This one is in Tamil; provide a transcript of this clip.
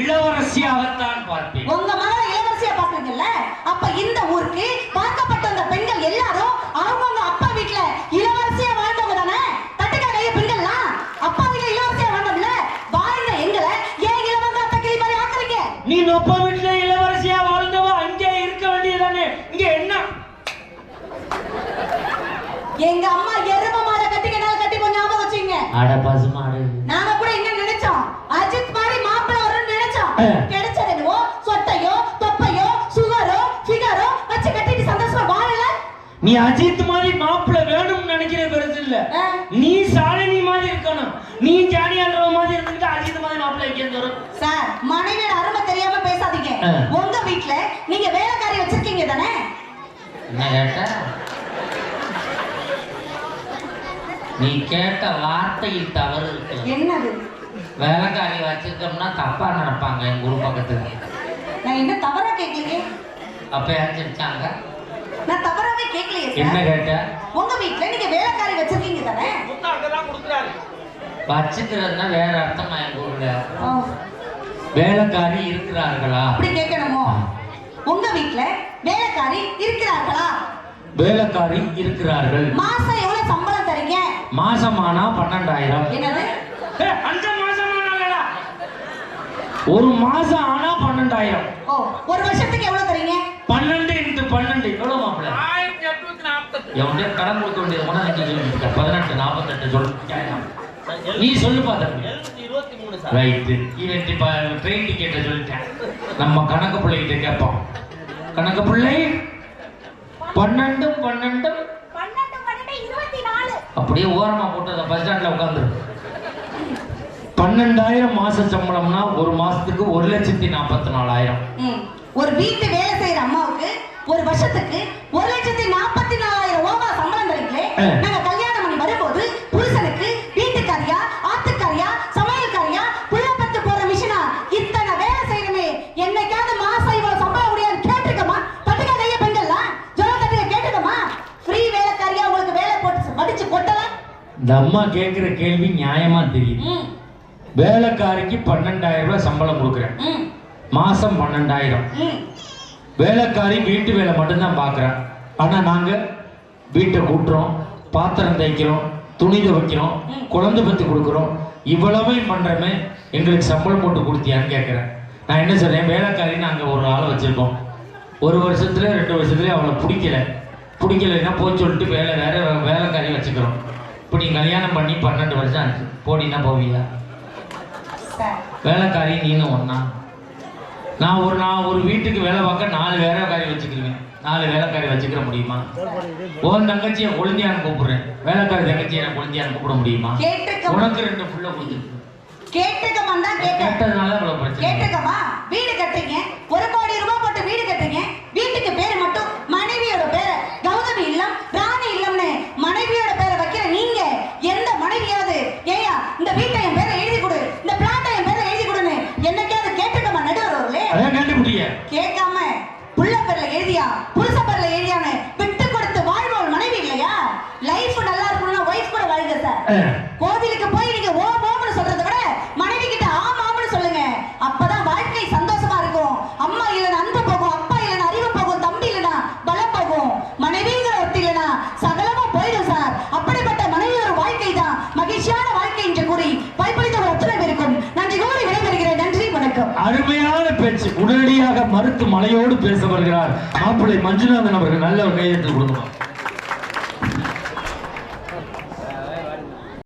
இளவரசியாகத்தான் பார்ப்பேன். உங்க மகளை இளவரசியா பாக்குறீங்கல்ல அப்ப இந்த ஊருக்கு பார்க்கப்பட்ட அந்த பெண்கள் எல்லாரும் அவங்கவங்க அப்பா வீட்ல இளவரசியா வாழ்ந்தவங்க தானே? தட்டுக்கா கைய பெண்கள்லாம் அப்பா வீட்ல இளவரசியா வாழ்ந்தோம்ல வாழ்ந்த எங்களை ஏன் இளவங்க அத்தை கிளி மாதிரி ஆக்குறீங்க? நீ நொப்ப வீட்டுல இளவரசியா வாழ்ந்தவ அங்கே இருக்க வேண்டியதானே இங்க என்ன? எங்க அம்மா எரும மாடை கட்டிக்கனால கட்டி கொஞ்சம் ஞாபகம் வச்சுங்க அட பசுமாடு. நாங்க கூட என்ன நினைச்சோம். அஜித் மாதிரி கிடைச்சது என்னவோ சொட்டையோ தொப்பையோ சுகரோ ஃபிகரோ வச்சு கட்டிட்டு சந்தோஷமா வாழல? நீ அஜித் மாதிரி மாப்பிள்ளை வேணும்னு நினைக்கிற பெருசு இல்ல. நீ சாலினி மாதிரி இருக்கணும். நீ ஜானி அல்வா மாதிரி இருந்துட்டு அஜித் மாதிரி மாப்பிள்ளை எங்கே வரும் சார் மனைவியோட அருமை தெரியாம பேசாதீங்க. உங்க வீட்ல நீங்க வேலைக்காரி வச்சிருக்கீங்க தானே? என்ன கேட்ட? நீ கேட்ட வார்த்தையில் தவறு இருக்கு. என்னது? வேலைக்காரி வச்சிருக்கோம்னா தப்பா நினைப்பாங்க எங்க ஊர் பக்கத்துக்கு நான் என்ன தவறா கேட்கலையே அப்ப யாச்சிருச்சாங்க நான் தவறாவே கேட்கலையே என்ன கேட்ட? உங்க வீட்ல நீங்க வேலைக்காரி வச்சிருக்கீங்க தானே? வச்சுக்கிறதுனா வேற அர்த்தமா எங்க ஊர்ல. வேலைக்காரி இருக்கிறார்களா? அப்படி கேட்கணுமோ உங்க வீட்ல வேலைக்காரி இருக்கிறார்களா? வேலைக்காரி இருக்கிறார்கள். மாசம் எவ்வளவு சம்பளம் தரீங்க? மாசமானா பன்னெண்டாயிரம். என்னது? ஆனாலடா. ஒரு மாசம் ஆனா பன்னெண்டாயிரம். ஓ ஒரு வருஷத்துக்கு எவ்வளவு தரீங்க? பன்னெண்டு இன்ட்டு பன்னெண்டு. எவ்வளவு மாப்பிள்ளை? எவனே கடன் கொடுக்க வேண்டியது கூட நீங்க சொல்லிட்டு பதினெட்டு நாற்பத்தெட்டு சொல்லு நீ சொல்லு பாத்த. ரைட்டு இவன் இப்ப ட்ரெயின் டிக்கெட்டை சொல்லிட்டேன். நம்ம கணக்கு பிள்ளைகிட்ட கேட்போம். கணக்கு பிள்ளை பன்னெண்டும் பன்னெண்டும். இருபத்தி அப்படியே ஓரமா போட்டு அந்த பஸ் ஸ்டாண்ட்ல உட்காந்துரு. பன்னெண்டாயிரம் மாச சம்பளம்னா ஒரு மாசத்துக்கு ஒரு லட்சத்தி நாற்பத்தி நாலாயிரம். ஒரு வீட்டு வேலை செய்யற அம்மாவுக்கு ஒரு வருஷத்துக்கு ஒரு லட்சத்தி நாற்பத்தி நாலாயிரம் ரூபா சம்பளம் தரீங்களே. நாங்க கல்யாணம் பண்ணி வரும்போது புருஷனுக்கு வீட்டுக்காரியா ஆத்துக்காரியா சமையல்காரியா புள்ள பத்து போற மிஷினா இத்தனை வேலை செய்யணுமே. என்னைக்காவது மாசம் இவ்வளவு சம்பளம் முடியாது கேட்டிருக்கமா? தட்டுக்க கைய பெண்கள்லாம் ஜோல தட்டுக்க கேட்டிருக்கமா? ஃப்ரீ வேலைக்காரியா உங்களுக்கு வேலை போட்டு மடிச்சு கொட்டலாம் இந்த அம்மா கேட்கிற கேள்வி நியாயமா தெரியுது ம். வேலைக்காரிக்கு பன்னெண்டாயிரம் ரூபாய் சம்பளம் கொடுக்குறேன். மாசம் பன்னெண்டாயிரம். வேலைக்காரி வீட்டு வேலை மட்டும்தான் பார்க்குறேன். ஆனால் நாங்கள் வீட்டை கூட்டுறோம் பாத்திரம் தைக்கிறோம் துணி துவைக்கிறோம். குழந்தை பற்றி கொடுக்குறோம். இவ்வளவையும் பண்ணுறமே எங்களுக்கு சம்பளம் போட்டு கொடுத்தியான்னு கேட்குறேன். நான் என்ன சொல்றேன்? வேலைக்காரின்னு அங்கே ஒரு ஆளை வச்சுருக்கோம். ஒரு வருஷத்துல ரெண்டு வருஷத்துல அவளை பிடிக்கல. பிடிக்கலைன்னா போய் சொல்லிட்டு வேலை வேற வேலைக்காரி வச்சுக்கிறோம். இப்போ நீ கல்யாணம் பண்ணி பன்னெண்டு வருஷம் ஆச்சு. போடினா போவியா வேலைக்காரி நீனும் ஒண்ணா. நான் ஒரு நான் ஒரு வீட்டுக்கு வேலை பார்க்க நாலு வேலைக்காரி வச்சுக்கிருவேன். நாலு வேலைக்காரி வச்சுக்கிற முடியுமா? உன் தங்கச்சியை கொழுந்தியான்னு கூப்பிடுறேன். வேலைக்காரி தங்கச்சியை நான் கொழுந்தியான்னு கூப்பிட முடியுமா? உனக்கு ரெண்டு புள்ள தான் கேட்டேன். கேட்டதுனால இவ்வளவு பிரச்சனை. கண்டுபிடிய கேட்காம புள்ள பேர்ல எழுதியா? புருஷ பேர்ல எழுதியான்னு விட்டு கொடுத்து வாழ்வோம் மனைவி இல்லையா? லைஃப் நல்லா இருக்கணும்னா ஒய்ஃப் கூட வாழ்க சார் கோவிலுக்கு போய் நீங்க ஓ ஓம்னு சொல்றதை விட மனைவி கிட்ட ஆம் ஆம்னு சொல்லுங்க. அப்பதான் வாழ்க்கை சந்தோஷமா இருக்கும். அம்மா இல்லைன்னா அன்பு போகும் அப்பா இல்லைன்னா அறிவு போகும் தம்பி இல்லைன்னா பலம் போகும். மனைவிங்கிற ஒருத்தி இல்லைன்னா சகலமும் போயிடும் சார் அப்படிப்பட்ட மனைவி ஒரு வாழ்க்கை தான் மகிழ்ச்சியான அருமையான பேச்சு. உடனடியாக மறுத்து மலையோடு பேச வருகிறார். மாப்பிள்ளை மஞ்சுநாதன் அவர்கள் நல்ல ஒரு கையெழுத்து கொடுக்கணும்